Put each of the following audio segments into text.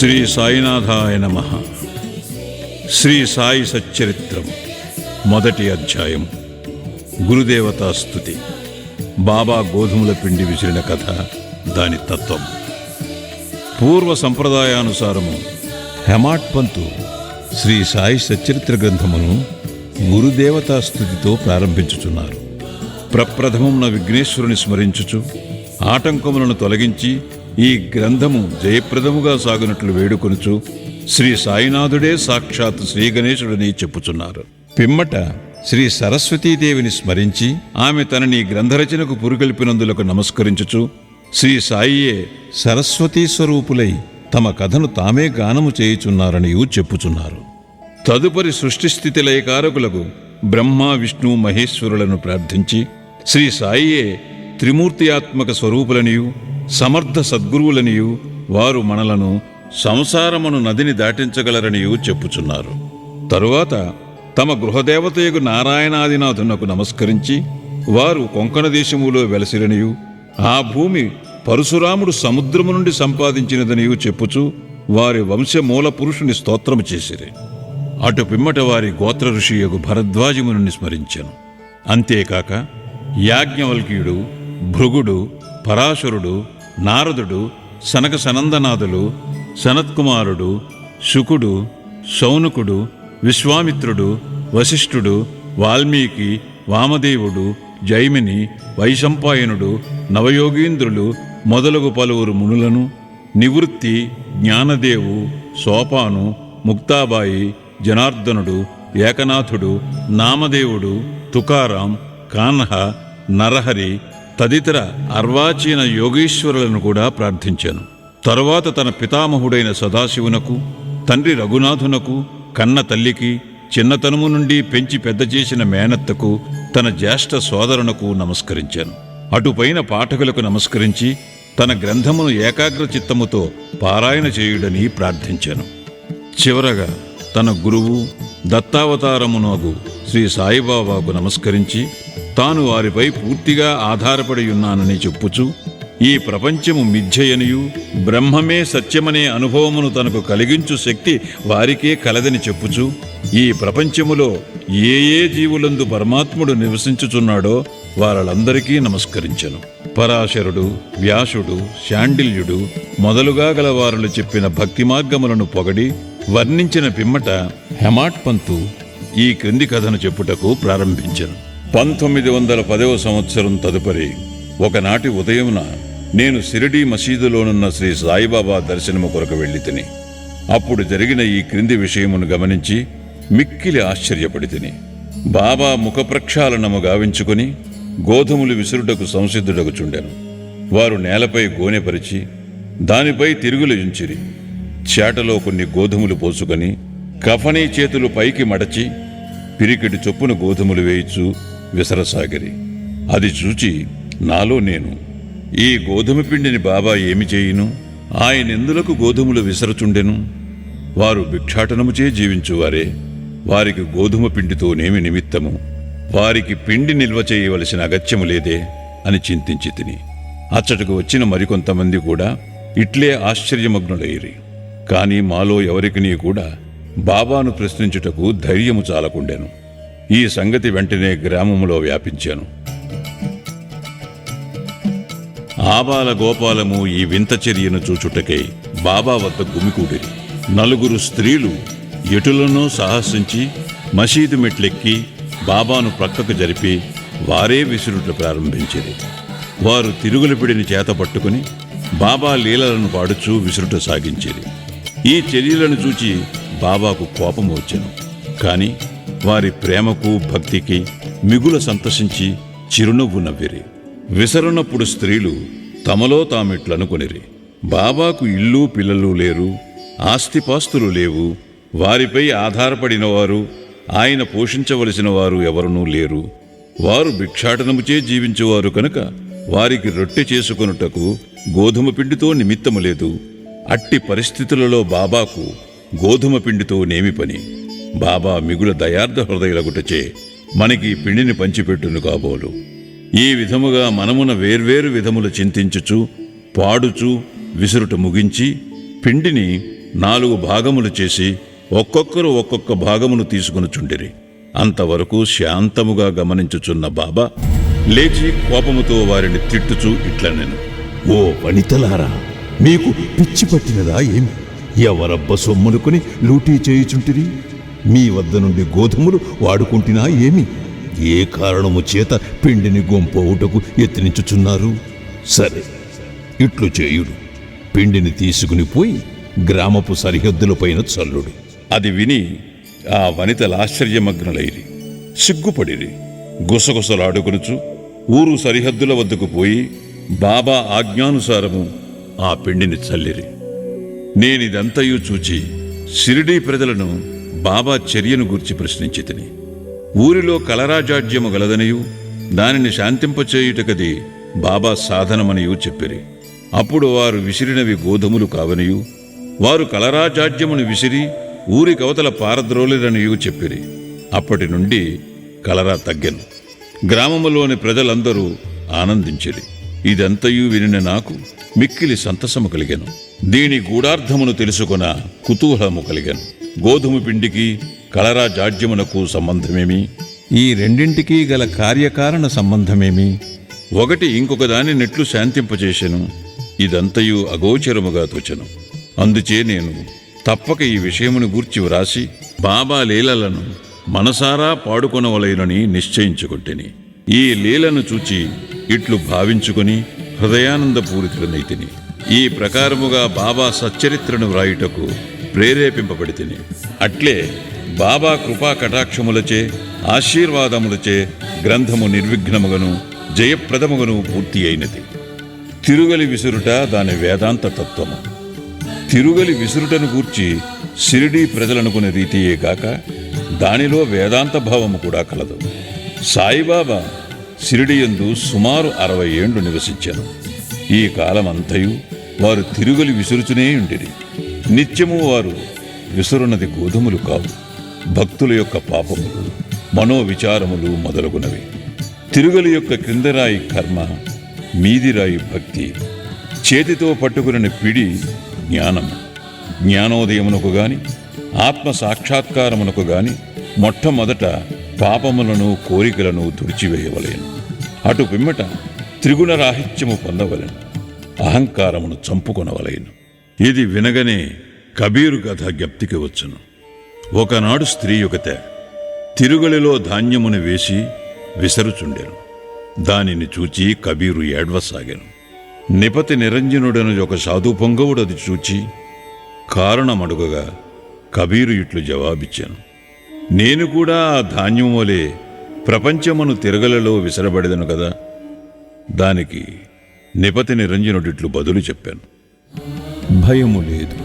శ్రీ సాయినాథాయ నమ. శ్రీ సాయి సచ్చరిత్రం మొదటి అధ్యాయం. గురుదేవతా స్థుతి. బాబా గోధుమల పిండి విసిరిన కథ దాని తత్వం. పూర్వ సంప్రదాయానుసారము హెమాట్ పంతు శ్రీ సాయి సచ్చరిత్ర గ్రంథమును గురుదేవతా స్థుతితో ప్రారంభించుచున్నారు. ప్రప్రథమమున విఘ్నేశ్వరుని స్మరించుచు ఆటంకములను తొలగించి ఈ గ్రంథము జయప్రదముగా సాగునట్లు వేడుకొనుచు శ్రీ సాయినాథుడే సాక్షాత్ శ్రీ గణేశుడని చెప్పుచున్నారు. పిమ్మట శ్రీ సరస్వతీదేవిని స్మరించి ఆమె తనని గ్రంథరచనకు పురుగొల్పినందులకు నమస్కరించుచు శ్రీ సాయియే సరస్వతీ స్వరూపులై తమ కథను తామే గానము చేయుచున్నారనియూ చెప్పుచున్నారు. తదుపరి సృష్టిస్థితి లయకారకులకు బ్రహ్మ విష్ణు మహేశ్వరులను ప్రార్థించి శ్రీ సాయియే త్రిమూర్తియాత్మక స్వరూపులనియు సమర్థ సద్గురువులనియు వారు మనలను సంసారమును నదిని దాటించగలరనియు చెప్పుచున్నారు. తరువాత తమ గృహదేవతయకు నారాయణాదినాథునకు నమస్కరించి వారు కొంకణ దేశములో వెలసిరనియు ఆ భూమి పరశురాముడు సముద్రము నుండి సంపాదించినదనియు చెప్పుచు వారి వంశమూల పురుషుని స్తోత్రము చేసిరి. అటు పిమ్మట వారి గోత్ర ఋషియగు భరద్వాజముని స్మరించెను అంతేకాక యాజ్ఞవల్క్యుడు భృగుడు పరాశరుడు నారదుడు సనక సనందనాథులు సనత్కుమారుడు శుకుడు శౌనకుడు విశ్వామిత్రుడు వశిష్ఠుడు వాల్మీకి వామదేవుడు జైమిని వైశంపాయనుడు నవయోగీంద్రులు మొదలగు పలువురు మునులను నివృత్తి జ్ఞానదేవు సోపాను ముక్తాబాయి జనార్దనుడు ఏకనాథుడు నామదేవుడు తుకారాం కాన్హ నరహరి తదితర అర్వాచీన యోగీశ్వరులను కూడా ప్రార్థించాను. తరువాత తన పితామహుడైన సదాశివునకు తండ్రి రఘునాథునకు కన్న తల్లికి చిన్నతనము నుండి పెంచి పెద్ద చేసిన మేనత్తకు తన జ్యేష్ఠ సోదరునకు నమస్కరించాను. అటుపైన పాఠకులకు నమస్కరించి తన గ్రంథమును ఏకాగ్ర చిత్తముతో పారాయణ చేయుడని ప్రార్థించాను. చివరగా తన గురువు దత్తావతారమునగు శ్రీ సాయిబాబాకు నమస్కరించి తాను వారిపై పూర్తిగా ఆధారపడి ఉన్నానని చెప్పుచు ఈ ప్రపంచము మిథ్యయనియు బ్రహ్మమే సత్యమనే అనుభవమును తనకు కలిగించు శక్తి వారికే కలదని చెప్పుచు ఈ ప్రపంచములో ఏ ఏ జీవులందు పరమాత్ముడు నివసించుచున్నాడో వారలందరికీ నమస్కరించను. పరాశరుడు వ్యాసుడు శాండిల్యుడు మొదలుగా గల వారులు చెప్పిన భక్తి మార్గములను పొగడి వర్ణించిన పిమ్మట హెమాట్ పంతు ఈ క్రింది కథను చెప్పుటకు ప్రారంభించను. పంతొమ్మిది వందల పదవ సంవత్సరం తదుపరి ఒకనాటి ఉదయమున నేను సిరిడీ మసీదులోనున్న శ్రీ సాయిబాబా దర్శనము కొరకు వెళ్ళి తిని అప్పుడు జరిగిన ఈ క్రింది విషయమును గమనించి మిక్కిలి ఆశ్చర్యపడి తిని బాబా ముఖ ప్రక్షాళనము గావించుకుని గోధుమలు విసురుటకు సంసిద్ధుడగుచుండెను. వారు నేలపై గోనెపరిచి దానిపై తిరుగులు ఉంచిరి చేటలో కొన్ని గోధుమలు పోసుకొని కఫనీ చేతులు పైకి మడచి పిరికిటి చొప్పున గోధుమలు వేయిచు విసరసాగిరి. అది చూచి నాలో నేను ఈ గోధుమ పిండిని బాబా ఏమి చేయును? ఆయనెందులకు గోధుమలు విసరచుండెను? వారు భిక్షాటనముచే జీవించువారే. వారికి గోధుమ పిండితోనేమి నిమిత్తము? వారికి పిండి నిల్వ చేయవలసిన అగత్యము లేదే అని చింతించి తిని. అచ్చటకు వచ్చిన మరికొంతమంది కూడా ఇట్లే ఆశ్చర్యమగ్నులయ్యి కాని మాలో ఎవరికినీ కూడా బాబాను ప్రశ్నించుటకు ధైర్యము చాలకుండెను. ఈ సంగతి వెంటనే గ్రామములో వ్యాపించాను. ఆబాల గోపాలము ఈ వింత చర్యను చూచుటకై బాబా వద్ద గుమికూడిరి. నలుగురు స్త్రీలు ఎటులనో సాహసించి మసీదు మెట్లెక్కి బాబాను ప్రక్కకు జరిపి వారే విసురుట ప్రారంభించిరి. వారు తిరుగులపిడిని చేత పట్టుకుని బాబా లీలలను పాడుచూ విసురుట సాగించిరి. ఈ చర్యలను చూచి బాబాకు కోపం వచ్చాను. కానీ వారి ప్రేమకు భక్తికి మిగుల సంతసించి చిరునవ్వు నవ్విరి. విసరునప్పుడు స్త్రీలు తమలో తామిట్లనుకొనిరి. బాబాకు ఇల్లు పిల్లలు లేరు ఆస్తిపాస్తులు లేవు వారిపై ఆధారపడిన వారు ఆయన పోషించవలసిన వారు ఎవరునూ లేరు. వారు భిక్షాటనముచే జీవించేవారు కనుక వారికి రొట్టె చేసుకొనుటకు గోధుమ పిండితో నిమిత్తము లేదు. అట్టి పరిస్థితులలో బాబాకు గోధుమ పిండితో నేమి పని. బాబా మిగుల దయార్థ హృదయులగుటచే మనకి పిండిని పంచిపెట్టును కాబోలు. ఈ విధముగా మనమున వేర్వేరు విధములు చింతించుచు పాడుచు విసురుట ముగించి పిండిని నాలుగు భాగములు చేసి ఒక్కొక్కరు ఒక్కొక్క భాగమును తీసుకునుచుండిరి. అంతవరకు శాంతముగా గమనించుచున్న బాబా లేచి కోపముతో వారిని తిట్టుచూ ఇట్లనెను. ఓ వనితలారా మీకు పిచ్చి పట్టినదా ఏమి? ఎవరబ్బ సొమ్మునుకుని లూటీ చేయుచుంటిరి? మీ వద్ద నుండి గోధుమలు వాడుకుంటున్నా ఏమి? ఏ కారణము చేత పిండిని గొంపవుటకు యత్నించుచున్నారు సరే ఇట్లు చేయుడు. పిండిని తీసుకుని పోయి గ్రామపు సరిహద్దులపైన చల్లుడు. అది విని ఆ వనితలు ఆశ్చర్యమగ్నులైరి. సిగ్గుపడిరి. గుసగుసలాడుకొనుచు ఊరు సరిహద్దుల వద్దకు పోయి బాబా ఆజ్ఞానుసారము ఆ పిండిని చల్లిరి. నేనిదంతయు చూచి షిరిడీ ప్రజలను బాబా చర్యను గూర్చి ప్రశ్నించి తిని ఊరిలో కలరాజాడ్యము గలదనియు దానిని శాంతింపచేయుటకది బాబా సాధనమనియు చెప్పిరి. అప్పుడు వారు విసిరినవి గోధుమలు కావనియు వారు కలరాజాడ్యమును విసిరి ఊరి కవతల పారద్రోలిరనియు చెప్పిరి. అప్పటి నుండి కలరా తగ్గెను. గ్రామములోని ప్రజలందరూ ఆనందించిరి. ఇదంతయు వినిన నాకు మిక్కిలి సంతసము కలిగెను. దీని గూఢార్థమును తెలుసుకొన కుతూహలము కలిగెను. గోధుమ పిండికి కలరా జాడ్యమునకు సంబంధమేమి? ఈ రెండింటికి గల కార్యకారణ సంబంధమేమి? ఒకటి ఇంకొక దాని నెట్లు శాంతింపచేసెను ఇదంతయు అగోచరముగా తోచెను. అందుచే నేను తప్పక ఈ విషయమును గూర్చి వ్రాసి బాబా లీలలను మనసారా పాడుకొనవలైనని నిశ్చయించుకుంటేని. ఈ లీలను చూచి ఇట్లు భావించుకొని హృదయానందపూరితులనైతిని ఈ ప్రకారముగా బాబా సచ్చరిత్రను వ్రాయుటకు ప్రేరేపింపబడితిని. అట్లే బాబా కృపా కటాక్షములచే ఆశీర్వాదములచే గ్రంథము నిర్విఘ్నముగను జయప్రదముగను పూర్తి అయినది. తిరుగలి విసురుట దాని వేదాంత తత్వము. తిరుగలి విసురుటను గూర్చి సిరిడీ ప్రజలనుకునే రీతియే కాక దానిలో వేదాంత భావము కూడా కలదు. సాయిబాబా సిరిడియందు సుమారు అరవై ఏండ్లు నివసించాను. ఈ కాలమంతయు వారు తిరుగులు విసురుచునే ఉండిరి. నిత్యము వారు విసురున్నది గోధుమలు కావు. భక్తుల యొక్క పాపములు మనోవిచారములు మొదలగునవి. తిరుగలి యొక్క క్రిందరాయి కర్మ మీదిరాయి భక్తి చేతితో పట్టుకుని పిడి జ్ఞానం జ్ఞానోదయమునకు గాని ఆత్మ సాక్షాత్కారమునకు గాని మొట్టమొదట పాపములను కోరికలను తుడిచివేయవలేను. అటు పిమ్మట త్రిగుణ రాహిత్యము పొందవలెను. అహంకారమును చంపుకొనవలేను. ఇది వినగనే కబీరు కథ జ్ఞప్తికి వచ్చును. ఒకనాడు స్త్రీ యుగత తిరుగలిలో ధాన్యమును వేసి విసరుచుండెను. దానిని చూచి కబీరు ఏడ్వసాగాను. నిపతి నిరంజనుడను ఒక సాధు పొంగవుడది అది చూచి కారణమడుగగా కబీరు ఇట్లు జవాబిచ్చాను. నేను కూడా ఆ ధాన్యం వలె ప్రపంచమును తిరగలలో విసరబడేదను కదా. దానికి నిపతి నిరంజనుడిట్లు బదులు చెప్పాను. భయము లేదు.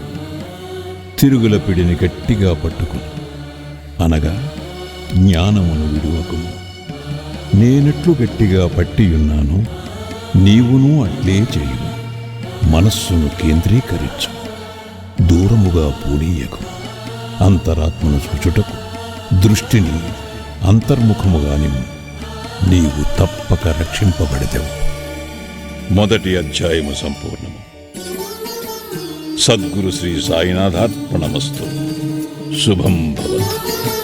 తిరుగుల పిడిని గట్టిగా పట్టుకును. అనగా జ్ఞానమును విడువకును. నేనెట్లు గట్టిగా పట్టియున్నాను నీవును అట్లే చేయు మనస్సును కేంద్రీకరించు. దూరముగా పూనీయకు అంతరాత్మను చూచుటకు దృష్టిని అంతర్ముఖముగాని నీవు తప్పక రక్షింపబడదెవు. మొదటి అధ్యాయము సంపూర్ణము. సద్గురు శ్రీ సాయినాథార్పణమస్తు. శుభం భవతు.